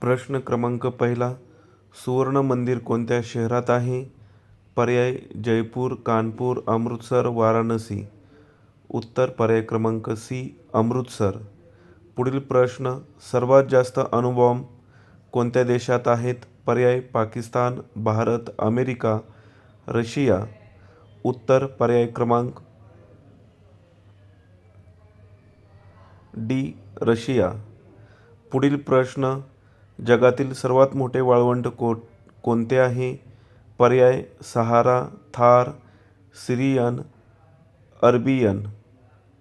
प्रश्न क्रमांक पहिला सुवर्ण मंदिर कोणत्या शहरात आहे? पर्याय जयपूर कानपूर अमृतसर वाराणसी. उत्तर पर्याय क्रमांक सी अमृतसर. पुढील प्रश्न सर्वात जास्त अणुबॉम्ब कोणत्या देशात आहेत? पर्याय पाकिस्तान भारत अमेरिका रशिया. उत्तर पर्याय क्रमांक डी रशिया. पुढील प्रश्न जगातील सर्वात मोठे वाळवंट को कोणते आहे? पर्याय सहारा थार सिरियन अरबियन.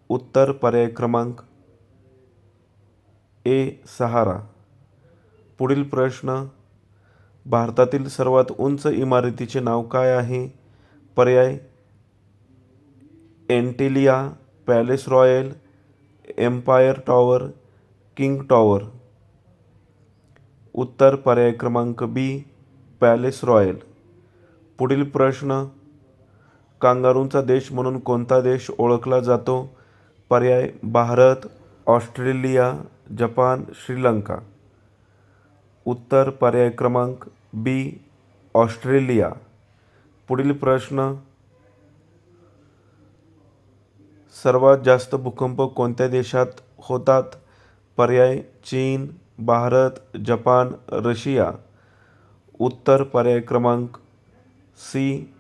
उत्तर पर्याय क्रमांक ए सहारा. पुढील प्रश्न भारतातील सर्वात उंच इमारतीचे नाव काय आहे? पर्याय Antilia palace royal empire tower king tower. उत्तर पर्याय क्रमांक बी पॅलेस रॉयल. पुढील प्रश्न कांगारूंचा देश म्हणून कोणता देश ओळखला जातो? पर्याय भारत ऑस्ट्रेलिया जपान श्रीलंका. उत्तर पर्याय क्रमांक बी ऑस्ट्रेलिया. पुढील प्रश्न सर्वात जास्त भूकंप कोणत्या देशात होतात? पर्याय चीन भारत जपान रशिया. उत्तर पर्याय क्रमांक सी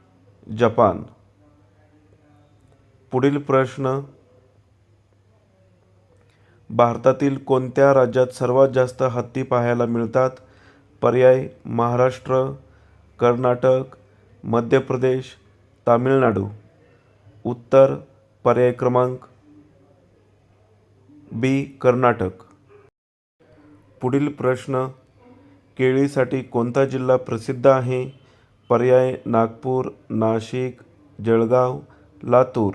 जपान. पुढील प्रश्न. भारतातील कोणत्या राज्यात सर्वात जास्त हत्ती पाहायला मिळतात? पर्याय महाराष्ट्र कर्नाटक मध्य प्रदेश तामिळनाडू. उत्तर पर्याय क्रमांक बी कर्नाटक. पुढील प्रश्न केळीसाठी कोणता जिल्हा प्रसिद्ध आहे? पर्याय नागपूर नाशिक जळगाव लातूर.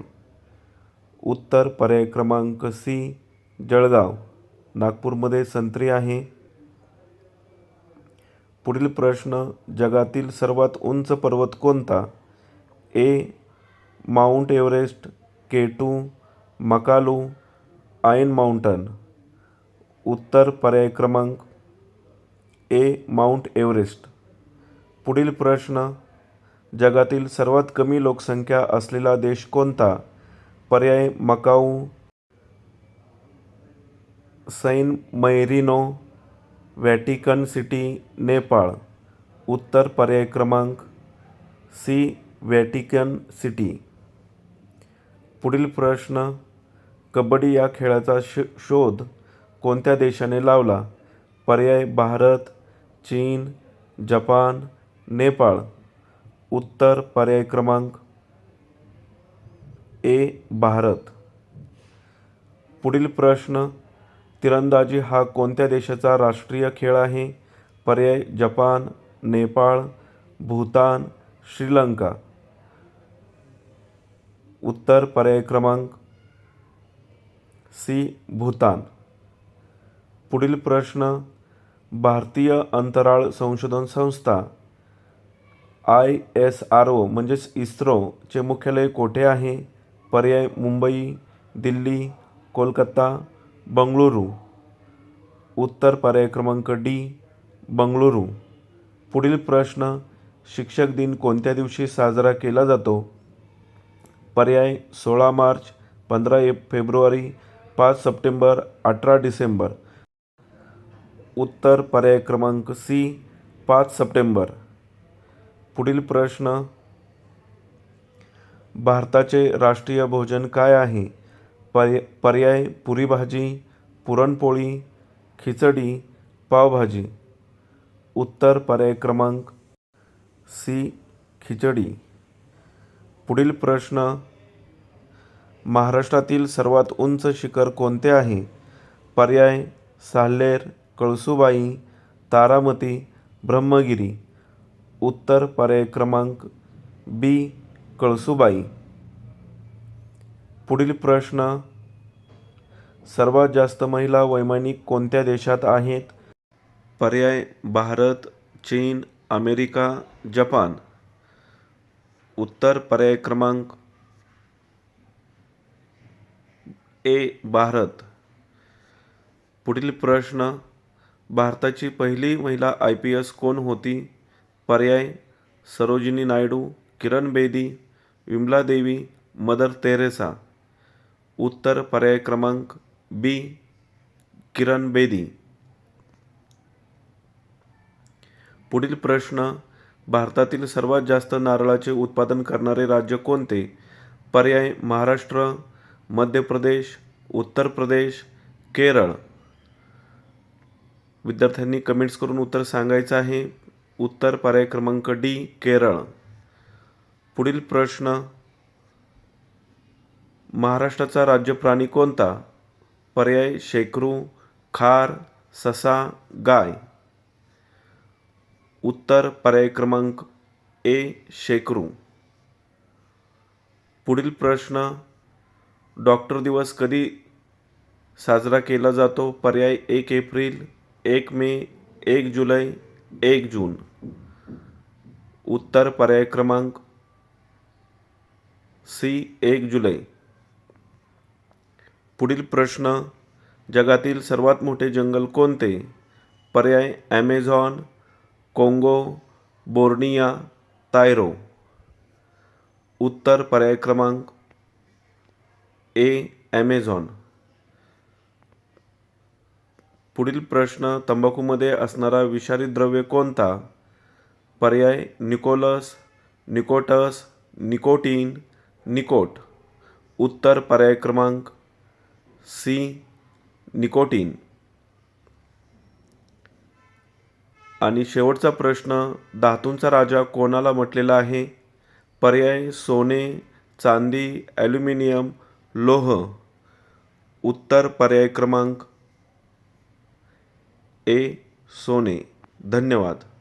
उत्तर पर्याय क्रमांक सी जळगाव. नागपूरमध्ये संत्री आहे. पुढील प्रश्न जगातील सर्वात उंच पर्वत कोणता? A Mount Everest K two Makalu ion mountain. उत्तर पर्याय क्रमांक ए माउंट एव्हरेस्ट. पुढील प्रश्न जगातील सर्वात कमी लोकसंख्या असलेला देश कोणता? पर्याय Macau San Marino Vatican City Nepal. उत्तर पर्याय क्रमांक सी व्हॅटिकन सिटी. पुढील प्रश्न कबड्डी या खेळाचा श शोध कोणत्या देशाने लावला? पर्याय भारत चीन जपान नेपाळ. उत्तर पर्याय क्रमांक ए भारत. पुढील प्रश्न तिरंदाजी हा कोणत्या देशाचा राष्ट्रीय खेळ आहे? पर्याय जपान नेपाळ भूतान श्रीलंका. उत्तर पर्याय क्रमांक सी भूतान. पुढील प्रश्न भारतीय अंतराळ संशोधन संस्था आय एस आर ओ म्हणजेच इस्रोचे मुख्यालय कोठे आहे? पर्याय मुंबई दिल्ली कोलकाता बंगळुरू. उत्तर पर्याय क्रमांक डी बंगळुरू. पुढील प्रश्न शिक्षक दिन कोणत्या दिवशी साजरा केला जातो? पर्याय सोळा मार्च पंधरा फेब्रुवारी पाच सप्टेंबर अठरा डिसेंबर. उत्तर पर्याय क्रमांक सी पाच सप्टेंबर. पुढील प्रश्न भारताचे राष्ट्रीय भोजन काय आहे? पर्य पर्याय पुरी भाजी पुरणपोळी खिचडी पावभाजी. उत्तर पर्याय क्रमांक सी खिचडी. पुढील प्रश्न महाराष्ट्रातील सर्वात उंच शिखर कोणते आहे? पर्याय साल्हेर कळसुबाई तारामती ब्रह्मगिरी. उत्तर पर्याय क्रमांक बी कळसुबाई. पुढील प्रश्न सर्वात जास्त महिला वैमानिक कोणत्या देशात आहेत? पर्याय भारत चीन अमेरिका जपान. उत्तर पर्याय क्रमांक ए भारत. पुढील प्रश्न भारताची पहिली महिला आय पी एस कोण होती? पर्याय सरोजिनी नायडू किरण बेदी विमला देवी मदर तेरेसा. उत्तर पर्याय क्रमांक बी किरण बेदी. पुढील प्रश्न भारतातील सर्वात जास्त नारळाचे उत्पादन करणारे राज्य कोणते? पर्याय महाराष्ट्र मध्य प्रदेश उत्तर प्रदेश केरळ. विद्यार्थ्यांनी कमेंट्स करून उत्तर सांगायचं आहे. उत्तर पर्याय क्रमांक डी केरळ. पुढील प्रश्न महाराष्ट्राचा राज्य प्राणी कोणता? पर्याय शेकरू खार ससा गाय. उत्तर पर्याय क्रमांक ए शेकरू. पुढील प्रश्न डॉक्टर दिवस कधी साजरा केला जातो? पर्याय एक एप्रिल एक मे एक जुलै एक जून. उत्तर पर्याय क्रमांक सी एक जुलै. पुढील प्रश्न जगातील सर्वात मोठे जंगल कोणते? पर्याय ॲमेझॉन कोंगो बोर्निया तायरो. उत्तर पर्याय क्रमांक ए ॲमेझॉन पुढील प्रश्न तंबाखूमध्ये असणारा विषारी द्रव्य कोणता? पर्याय निकोलस निकोटस निकोटीन निकोट. उत्तर पर्याय क्रमांक सी निकोटीन. आणि शेवटचा प्रश्न धातूंचा राजा कोणाला म्हटलेला आहे? पर्याय सोने चांदी ॲल्युमिनियम लोह. उत्तर पर्याय क्रमांक ए सोने. धन्यवाद.